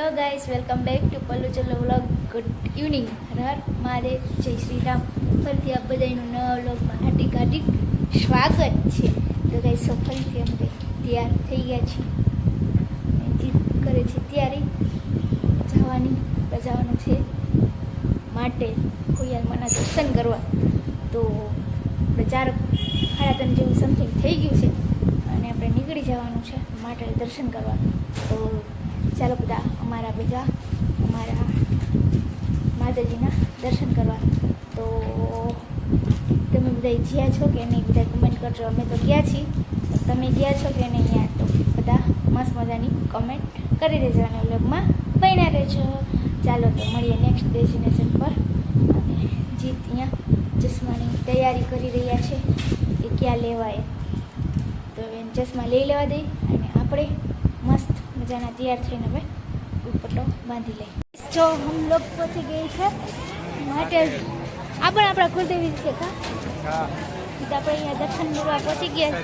Hello guys welcome back to Pallu ચલો vlog good evening હર મારે જય શ્રી રામ ફરીથી આ બધાનું નવા વ્લોગમાં હાર્દિક હાર્દિક સ્વાગત છે. તો ગાઈસ સો અમે તૈયાર થઈ ગયા છીએ. જીત કરે છે તૈયારી જવાની જવાનું છે માટે ખોડિયાર મના દર્શન કરવા. તો આપણે ચાર સાડા જેવું સમથિંગ થઈ ગયું છે. અને આપણે નીકળી જવાનું છે માટે દર્શન કરવા. તો ચાલો બધા અમારા બીજા અમારા માતાજીના દર્શન કરવા. તો તમે બધા જ્યાં છો કે નહીં, બધા કમેન્ટ કરજો. અમે તો ગયા છીએ. તમે ગયા છો કે નહીં યાર તો બધા મસ્ત મજાની કમેન્ટ કરી દેજો અને વ્લોગમાં બન્યા રહેજો. ચાલો તો મળીએ નેક્સ્ટ ડેસ્ટિનેશન પર. અને જીત અહીંયા ચશ્માની તૈયારી કરી રહ્યા છે એ ક્યાં લેવાય. તો એને ચશ્મા લઈ લેવા દઈ અને આપણે મસ્ત મજાના તૈયાર થઈને હવે દુપટ્ટો બાંધી લઈ. જો હમ લોગ પહોંચી ગઈ છે માટે આ પણ આપણા કુલદેવી છે કા? હા. આપણે અહીંયા દર્શન કરવા પહોંચી ગયા.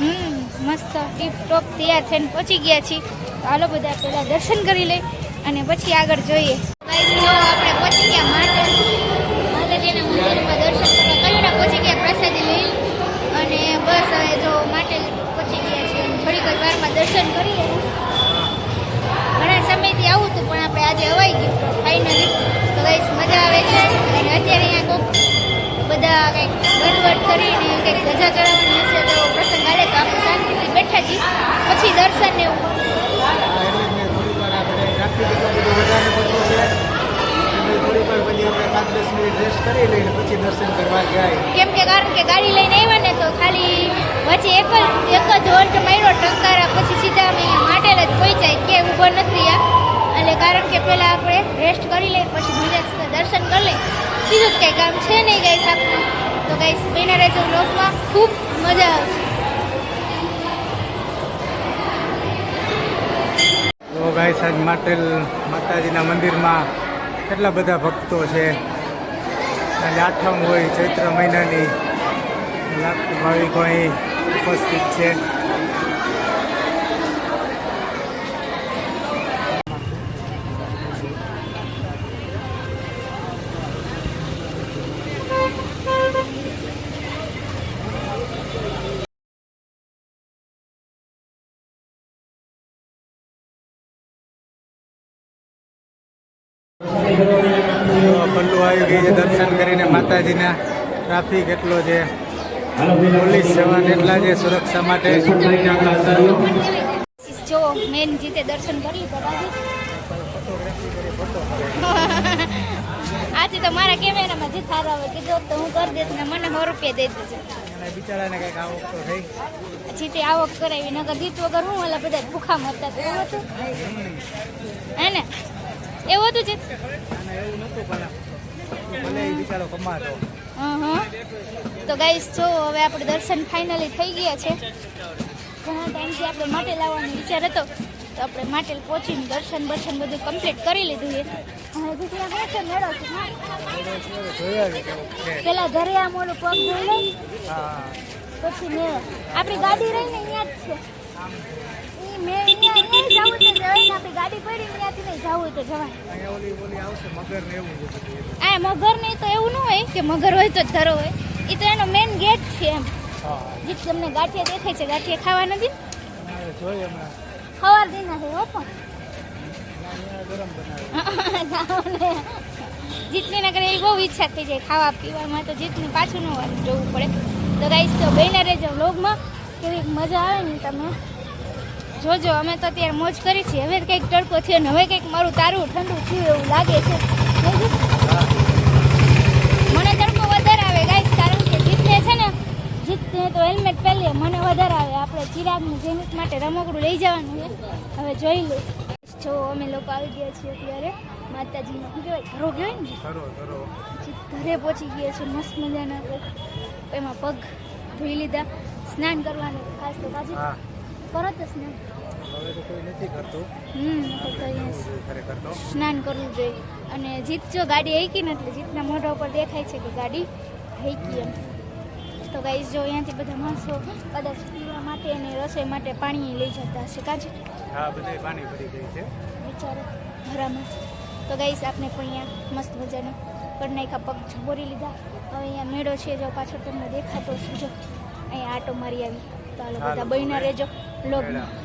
હમ મસ્ત ટીપ ટોપ તૈયાર થઈને પહોંચી ગયા છીએ. તો હાલો બધા પહેલાં દર્શન કરી લઈ અને પછી આગળ જોઈએ. આપણે પહોંચી ગયા માતા માતાજીના મંદિરમાં દર્શન કરવા કરીને પહોંચી ગયા પ્રસાદી લઈ. અને બસ હવે જો માટે પહોંચી ગયા છીએ. થોડીક વારમાં દર્શન કરીએ. સમયથી આવું હતું, પણ આપણે આજે અવાઈ ગયું. ફાઇનલી તો કઈ મજા આવે છે? અને અત્યારે અહીંયા કોક બધા કંઈક ગરબડ કરીને કંઈક ધજા ચડાવવાની હશે, તો પ્રસંગ હાલે તો આપણે શાંતિથી બેઠા છીએ. પછી દર્શન એવું. આપણે ટ્રાફિક એટલો બધો વધારે પડતો છે એટલે થોડીક વાર પછી આપણે પાંચ દસ મિનિટ રેસ્ટ કરી લઈને પછી દર્શન કરવા જાય. કેમ કે કારણ કે ગાડી લઈને આવ્યા ને તો ખાલી પછી એક જ એક જ હોલ્ટ માર્યો ટંકારા પછી સીધા અમે માટેલ જ પહોંચાય. કે ઊભા નથી આ. એટલે કારણ કે પહેલાં આપણે રેસ્ટ કરી લઈએ પછી બીજા દર્શન કરી લઈએ. બીજું જ કંઈ કામ છે નહીં ગાઈસ આપનું તો ગાઈસ બેના રહેજો લોકમાં ખૂબ મજા આવશે. ગાય સાંજ માટેલ માતાજીના મંદિરમાં કેટલા બધા ભક્તો છે? અને આઠમ હોય ચૈત્ર મહિનાની. લાખ ભાવિકો અહીં ઉપસ્થિત છે. છે દર્શન કરીને માતાજીના ટ્રાફિક એટલો છે પોલીસ જવાન એટલા છે સુરક્ષા માટે જો મેન જીતે દર્શન કરી આજે તો મારા કેમેરામાં જે થાર આવે કીધો તો હું કરી દઈશ ને મને સો રૂપિયા દઈ દેજો. બિચારાને કંઈક આવક તો થઈ. જીતે આવક કરાવી નગર જીત વગર હું ઓલા બધા ભૂખા હતા. એવું હતું? હે ને? એવું હતું જીત એવું તો ગાઈસ જો હવે આપણે દર્શન ફાઇનલી થઈ ગયા છે. ઘણા ટાઈમથી આપણે માટે લાવવાનો વિચાર હતો. તો આપણે માટે પહોંચીને દર્શન બર્શન બધું કમ્પ્લીટ કરી લીધું છે. પેલા ઘરે આ ઓલું પગ ધોઈ લઈ પછી મેળો. આપણી ગાડી રહીને અહીંયા જ છે. મગર ને એવું છે બધું. આ મગર નહીં તો એવું ન હોય કે મગર હોય તો જ ધરો હોય. એ તો એનો મેઇન ગેટ છે એમ. જીત જે તમને ગાંઠિયા દેખાય છે ગાંઠિયા ખાવા નથી? ખવાર દઈ નાખે હો પણ. જીતની નગર એવી બહુ ઈચ્છા થઈ જાય ખાવા પીવામાં તો જીતની પાછું ન જવું પડે. તો ગાઈશ તો બહેના રહેજો વ્લોગમાં કેવી મજા આવે ને તમે. જોજો અમે તો અત્યારે મોજ કરી છીએ. હવે કંઈક તડકો થયો ને હવે કંઈક મારું તારું ઠંડુ થયું એવું લાગે છે. મને તડકો વધારે આવે ગાઈસ કારણ કે જીતને છે ને જીતને તો હેલ્મેટ પહેરીએ મને વધારે આવે. આપણે ચિરાગનું જેનિત માટે રમકડું લઈ જવાનું છે. હવે જોઈ લો. જો અમે લોકો આવી ગયા છીએ અત્યારે. માતાજીનો શું કહેવાય? ઘરો ગયો ને? ઘરે પહોંચી ગયા છે મસ્ત મજાના. એમાં પગ ધોઈ લીધા. સ્નાન કરવાનું ખાસ તો કાજી કરો તો સ્નાન હવે તો કોઈ નથી કરતું. હમ તો અહીંયા ખરેખર તો સ્નાન કરવું જોઈએ. અને જીત જો ગાડી હૈકી ને એટલે જીતના મોઢા ઉપર દેખાય છે કે ગાડી હૈકી એમ. તો ગાઈસ જો અહીંયાથી બધા માણસો કદાચ પીવા માટે અને રસોઈ માટે પાણી લઈ જતા હશે. કાજી હા બધે પાણી ભરી ગઈ છે. વિચારો ઘરામાં. તો ગાઈશ આપણે પણ અહીંયા મસ્ત મજાનું પણ નાખ્યા પગ ઝબોરી લીધા. હવે અહીંયા મેળો છે જો પાછળ તમને દેખાતો શું જો અહીંયા આટો મારી આવી. તો હાલો, બધા બહીના રહેજો. લોગમાં મેળા.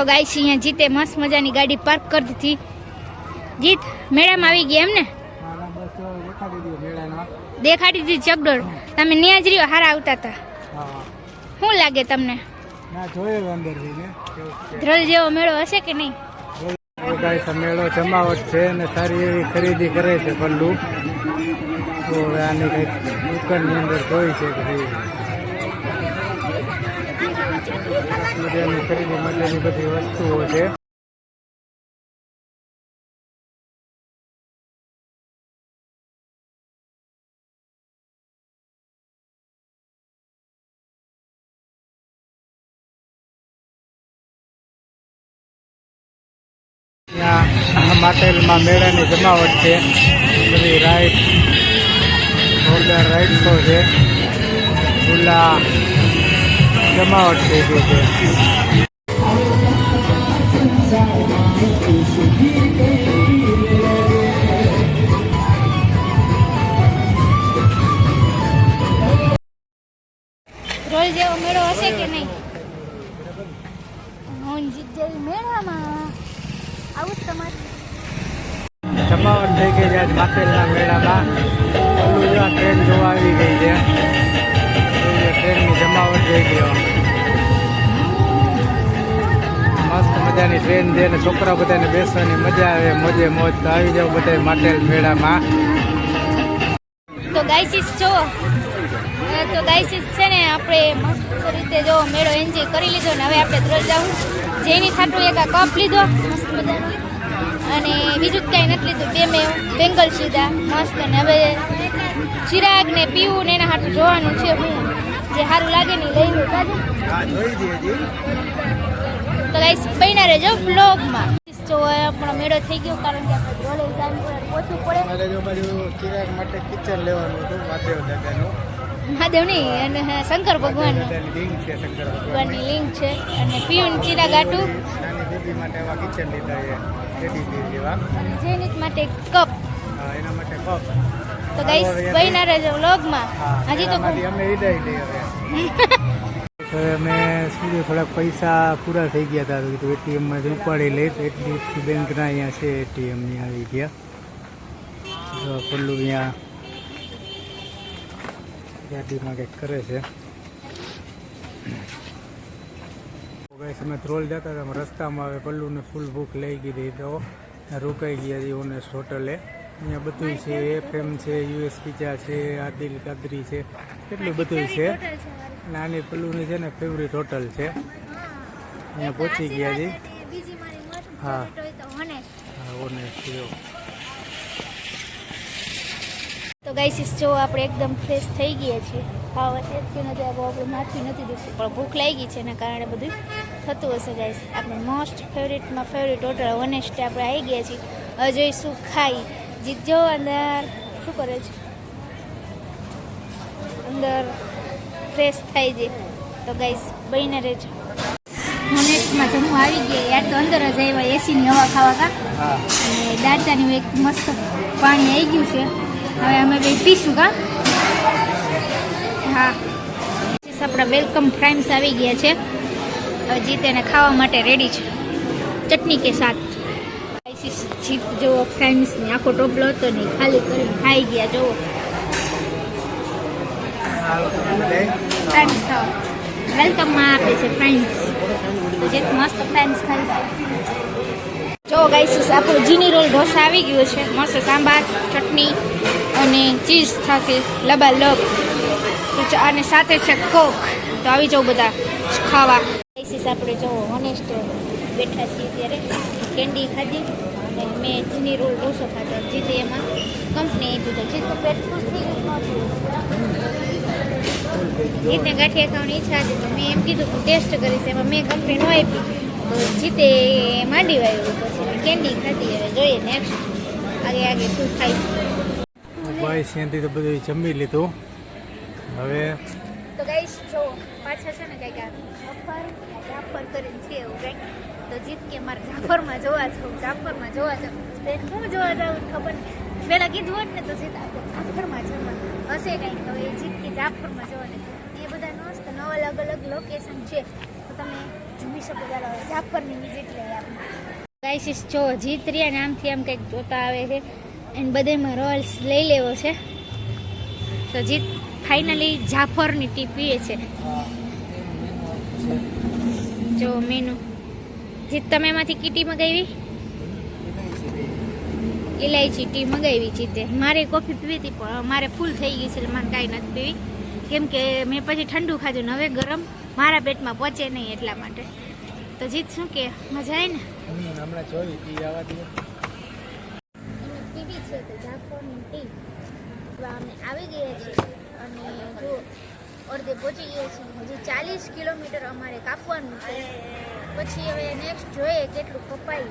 જો છે અહીંયા જીતે, મસ્ત મજાની ગાડી પાર્ક કરી દીધી. જીત, મેળામાં આવી ગયા એમ ને? દેખાડી દીધી ચકડોળ. તમે ન્યા જ રહ્યો, હારા આવતા હતા. શું લાગે તમને? ધ્રલ જેવો મેળો હશે કે નહીં? મેળો જમાવટ છે અને સારી એવી ખરીદી કરે છે પલ્લુ તો આની કંઈક દુકાનની અંદર જોઈ છે કે ભાઈ સરસ મજાની ખરીદી માટેની બધી વસ્તુઓ છે. ત્યાં માટેલમાં મેળાની જમાવટ છે. બધી રાઈડ જોરદાર રાઈડ્સો છે. ખુલ્લા જમાવટ થઈ ગઈ છે. રોલ જેવો મેળો હશે કે નહીં? હું જીત જેવી મેળામાં. આવું જ તમારે. જમાવટ થઈ ગઈ છે. માટેલના મેળામાં. ટ્રેન જોવા આવી ગઈ છે. ટ્રેનની જમાવટ જોઈ ગયો. મસ્ત મજાની ટ્રેન છે ને છોકરા બધાને બેસવાની મજા આવે, મોજે મોજ. તો આવી જાવ બધા માટેલ મેળામાં. તો ગાઈસીસ જો તો ગાઈસીસ છે ને આપણે મસ્ત રીતે જો મેળો એન્જોય કરી લીધો ને હવે આપણે દ્રજ જવું જેની ખાટું એક આ કપ લીધો, મસ્ત મજાનો. અને બીજું જ કાંઈ નથી લીધું, બે મેં બેંગલ સીધા, મસ્ત ને હવે ચિરાગ ને પીવું ને એના હાટું જોવાનું છે હું. જે સારું લાગે ને લઈ હજી. તો ગાઈસ બન્યા રહેજો બ્લોગમાં જો આપણો મેળો થઈ ગયો કારણ કે આપણે ડોલે ટાઈમ પર પહોંચવું પડે. મારે જો બાજુ ચિરાગ માટે કિચન લેવાનું હતું મહાદેવ દાદાનું. મહાદેવ નહીં અને શંકર ભગવાન લિંક છે શંકર ભગવાનની. લિંક છે અને પીવન ચિરાગ આટું. નાની બેબી માટે આવા કિચન લીધા છે ટેડી બેર જેવા. જેનિત માટે કપ હા, એના માટે કપ તો ગાઈસ બન્યા રહેજો વ્લોગમાં હજી તો અમે વિદાય લઈ હવે હવે. અમે શું થોડાક પૈસા પૂરા થઈ ગયા હતા. તો કીધું એટીએમમાંથી ઉપાડી તો એચડીએફસી બેંકના અહીંયા છે એટીએમ આવી ગયા. પલ્લુ અહીંયા ગાડીમાં કંઈક કરે છે. ગાઈસ અમે ત્રોલ જતા હતા. રસ્તામાં હવે પલ્લુને ફૂલ ભૂખ લઈ ગઈ તો રોકાઈ ગયા હતી ઓનેસ હોટલે. અહીંયા બધું છે. એફએમ છે યુએસ પિઝા છે, આદિલ કાદરી છે. એટલું બધું છે. નાની પલ્લુની છે ને ફેવરિટ હોટલ છે. અહીંયા પહોંચી ગયા છે. હા. હા ઓનેસ્ટ જો. તો ગાઈસીસ જો આપણે એકદમ ફ્રેશ થઈ ગયા છીએ. ખાવા અત્યારથી નથી આવો આપણે માથું નથી દુખતું પણ ભૂખ લાગી છે એના કારણે બધું થતું હશે ગાઈસ આપણે મોસ્ટ ફેવરેટમાં ફેવરેટ હોટલ ઓનેસ્ટ આપણે આવી ગયા છીએ. જોઈ શું ખાઈ. જીતજો અંદર શું કરે છે? અંદર ફ્રેશ થાય છે. તો ગાઈસ બહીને રહેજો. ઓનેસ્ટમાં જમવા આવી ગયા. યાર તો અંદર જ આવ્યા એસીની હવા ખાવા કા? અને દાંતાનું એક મસ્ત પાણી આવી ગયું છે. હવે અમે બે પીશું કા? હા. આપણા વેલકમ ફ્રાઈમ્સ આવી ગયા છે. હવે જીત એને ખાવા માટે રેડી છે. ચટણી કે સાથ જીત જેવો ફ્રાઈમ્સની આખો ટોપલો હતો નહીં ખાલી કરીને ખાઈ ગયા જુઓ ફ્રાઈમ્સ ખાવા વેલકમમાં આપે છે ફ્રાઈમ્સ તો જે મસ્ત ખાઈ છે જો ગાઈસીસ આપણું જીની રોલ ઢોસા આવી ગયો છે. મસ્ત સાંભાર, ચટણી અને ચીઝ સાથે લબાલબ. તો અને સાથે છે કોક તો આવી જાઓ બધા ખાવા. ગાઈસીસ આપણે જો ઓનેસ્ટ બેઠા છીએ ત્યારે કેન્ડી ખાધી અને મેં જીની રોલ ઢોસો ખાધો. જીતે એમાં કંપની આપી તો જીત પેટ ખુશ થઈ ગયું? જીતને ગાંઠિયા ખાવાની ઈચ્છા હતી તો મેં એમ કીધું કે ટેસ્ટ કરીશ. એમાં મેં કંપની ન આપી. તો જીતે માંડી વાયું પછી કેન્ડી ખાધી. હવે જોઈએ નેક્સ્ટ આગે આગે શું થાય. ભાઈ સેન્ટી તો બધું જમી લીધું. હવે તો ગાઈશ જો પાછા છે ને કંઈક જાફર જાફર કરીને છે એવું કંઈક. તો જીત કે મારે જાફરમાં જોવા જવું જાફરમાં જોવા જવું બેન હું જોવા જાઉં ખબર પહેલાં કીધું હોત ને તો જીત જાફરમાં જવા હશે કંઈક. તો એ જીત કે જાફરમાં મસ્ત અલગ અલગ લોકેશન છે. તો તમે જોઈ શકો જાફરની વિઝિટ લઈ આપણે. ગાઈસીસ જો જીત રહ્યા નામથી આમ કંઈક જોતા આવે છે. એને બધેમાં રોલ્સ લઈ લેવો છે. તો જીત ફાઇનલી જાફરની ટી પીએ છે. જો મેનુ. જીત તમે એમાંથી કીટી મગાવી? ઇલાયચી ટી મગાવી જીતે. મારે કોફી પીવી હતી, પણ મારે ફૂલ થઈ ગઈ છે, એટલે મારે કાંઈ નથી પીવી. કેમ કે મેં પછી ઠંડુ ખાધું નવે હવે ગરમ. મારા પેટમાં પહોંચે નહીં એટલા માટે. તો જીત શું કે? મજા આવે ને? હમણાં જોઈ પી આવવા દઈએ પીવી છે તો જાફરની ટી તો અમે આવી ગયા છીએ અને જો અડધે પહોંચી ગયા છીએ હજી ચાલીસ કિલોમીટર અમારે કાપવાનું છે. પછી હવે નેક્સ્ટ જોઈએ કેટલું કપાય.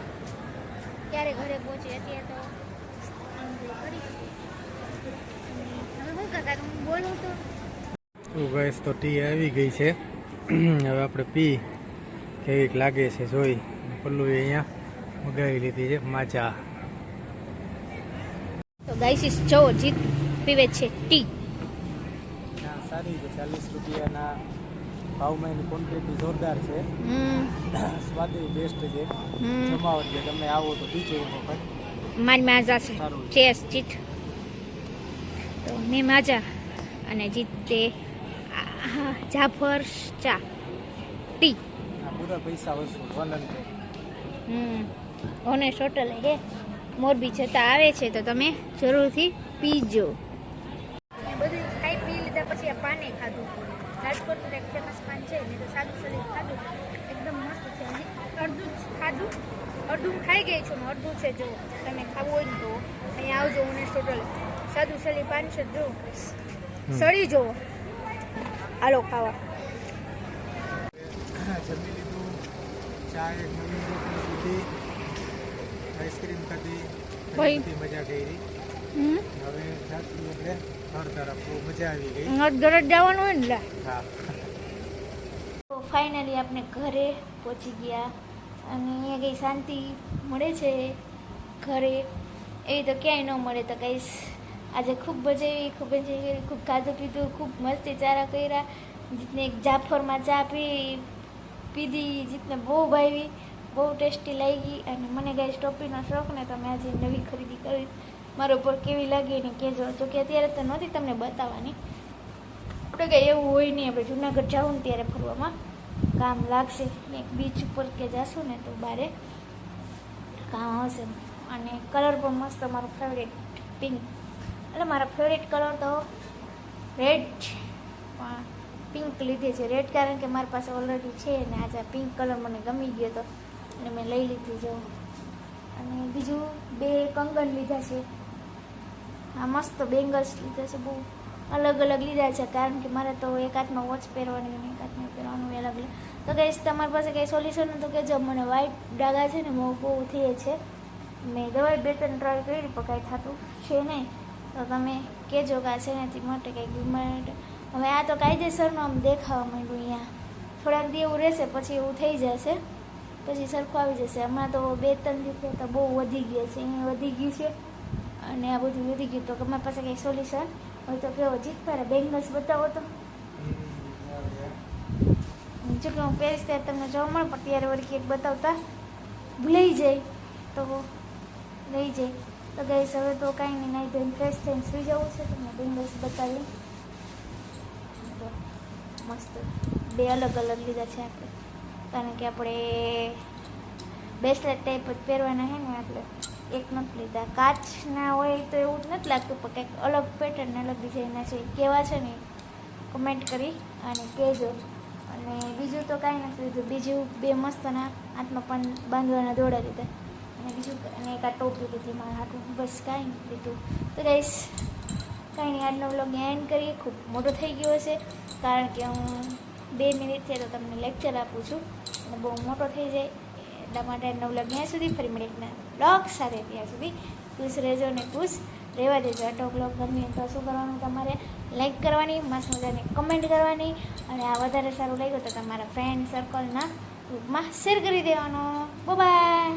ક્યારે ઘરે પહોંચી અત્યારે તો કરી હવે કાકા હું બોલું તો. તો ગેસ તો ટી આવી ગઈ છે. હવે આપણે પી કેવીક લાગે છે જોઈ. પલ્લુએ અહીંયા મગાવી લીધી છે માચા. તો ગાઈસીસ જો જીત પીવે છે ટી. સારી છે ચાલીસ રૂપિયાના ભાવમાં એની ક્વોન્ટિટી જોરદાર છે. હમ. સ્વાદ બેસ્ટ છે. હમ. જમાવટ છે તમે આવો તો બીજો એક વખત મારી માજા છે. સારું. ચેસ જીત. તો મેં માજા અને જીતે આ, જાફર ચા ટી. આ પૂરા પૈસા વસૂલ હંડ્રેડ હમ. ઓનેસ્ટ હોટલ હે. મોરબી જતા આવે છે તો તમે જરૂરથી પીજો. બધું ખાઈ પી લીધા પછી આ પાને ખાધું. રાજકોટનું એક ફેમસ પાન છે ને તો સાદું સલીમ ખાધું. એકદમ મસ્ત છે અડધું જ ખાધું. અડધું ખાઈ ગઈ છું ને અડધું છે જો. તમે ખાવું હોય ને તો. અહીંયા આવજો ઓનેસ્ટ હોટલ. સાદું સલી પાન છે જો. સળી જુઓ. હાલો ખાવા. જમી લીધું. ચા એક રોટલી લીધી. આઈસ્ક્રીમ ખાધી. મજા કરી. હવે જાતું એટલે ઘર તરફ મજા આવી ગઈ. ઘરે જવાનું હોય ને લા. હા. તો ફાઇનલી આપણે ઘરે પહોંચી ગયા. અને અહીંયા કંઈ શાંતિ મળે છે? ઘરે? એવી તો ક્યાંય ન મળે તો કઈ આજે ખૂબ મજા ખૂબ એન્જોય કરી, ખૂબ ખાધું પીધું, ખૂબ મસ્તી ચારા કર્યા. જીતને એક જાફરમાં ચા પી, પીધી, જીતને બહુ ભાવી, બહુ ટેસ્ટી લાગી. અને મને ગાય ટોપીનો શોખ ને તમે આજે નવી ખરીદી કરી. મારા ઉપર કેવી લાગી ને કહેજો જો કે અત્યારે તો નહોતી તમને બતાવવાની. આપણે કંઈ એવું હોય નહીં, આપણે જુનાગઢ જાઉં ને ત્યારે ફરવામાં કામ લાગશે. એક બીચ ઉપર કે જાશું ને તો બારે કામ આવશે. અને કલર પણ મસ્ત, મારો ફેવરેટ પિંક એટલે મારા ફેવરેટ કલર તો રેડ પણ પિંક લીધી છે. રેડ કારણ કે મારી પાસે ઓલરેડી છે ને આજે પિંક કલર મને ગમી ગયો હતો અને મેં લઈ લીધી જો. અને બીજું બે કંગન લીધા છે. આ મસ્ત બેંગલ્સ લીધા છે. બહુ અલગ અલગ લીધા છે. કારણ કે મારે તો એક હાથમાં વોચ પહેરવાની અને એક હાથમાં પહેરવાનું અલગ અલગ તો કહીશ તમારી પાસે કંઈ સોલ્યુશન તો કહેજો મને વ્હાઇટ ડાઘા છે ને બહુ બહુ થઈએ છે. મેં દવાઈ બે ત્રણ ટ્રાય કરી, પણ કાંઈ થતું છે નહીં. તો તમે કહેજો કે આ છે માટે કંઈક બીમાર હવે આ તો કાયદેસરનું આમ દેખાવા માંડ્યું અહીંયા. થોડાક દી એવું રહેશે, પછી એવું થઈ જશે. પછી સરખું આવી જશે. હમણાં તો બે ત્રણ દિવસે તો બહુ વધી ગયા છે, અહીંયા વધી ગયું છે. અને આ બધું વધી ગયું તો અમારી પાસે કંઈ સોલ્યુશન હોય તો કેવો જીતભારે બેંગલ્સ બતાવો તો. જો કે હું પહેરીશ ત્યારે તમને જોવા મળે, પણ ત્યારે વળી એક બતાવતા. ભૂલાઈ જાય. તો લઈ જાય. તો ગઈ હવે તો કાંઈ નહીં નહીં ધોઈને ફ્રેશ થઈને સુઈ જવું છે તમને બેંગલ્સ બતાવી. મસ્ત બે અલગ અલગ લીધા છે આપણે. કારણ કે આપણે બેસલેટ ટાઈપ જ પહેરવાના છે ને એટલે એક નથી લીધા. કાચના હોય તો એવું જ નથી લાગતું, પણ કંઈક અલગ પેટર્ન અલગ ડિઝાઇનના છે. કેવા છે ને કમેન્ટ કરી અને કહેજો. અને બીજું તો કાંઈ નથી લીધું. બીજું બે મસ્તના હાથમાં પણ બાંધવાના દોડા લીધા. અને અને એક આ ટોપી લીધી, મારા હાથું બસ કાંઈ નથી લીધું. તો ગાઈસ કાંઈ નહીં, આજનો બ્લોગ એન્ડ કરીએ. ખૂબ મોટો થઈ ગયો હશે, કારણ કે હું બે મિનિટ તો તમને લેક્ચર આપું છું. અને બહુ મોટો થઈ જાય, એટલા માટે આજનો બ્લોગ ત્યાં સુધી, ફરી મળી એકના બ્લોગ સાથે ત્યાં સુધી. ખુશ રહેજો ને ખુશ રહેવા દેજો. આટો બ્લોગ ગમે તો શું કરવાનું? તમારે લાઈક કરવાની, મસ્ત મજાની કમેન્ટ કરવાની. અને આ વધારે સારું લાગ્યું તો તમારા ફ્રેન્ડ સર્કલના ગ્રુપમાં શેર કરી દેવાનો. બાય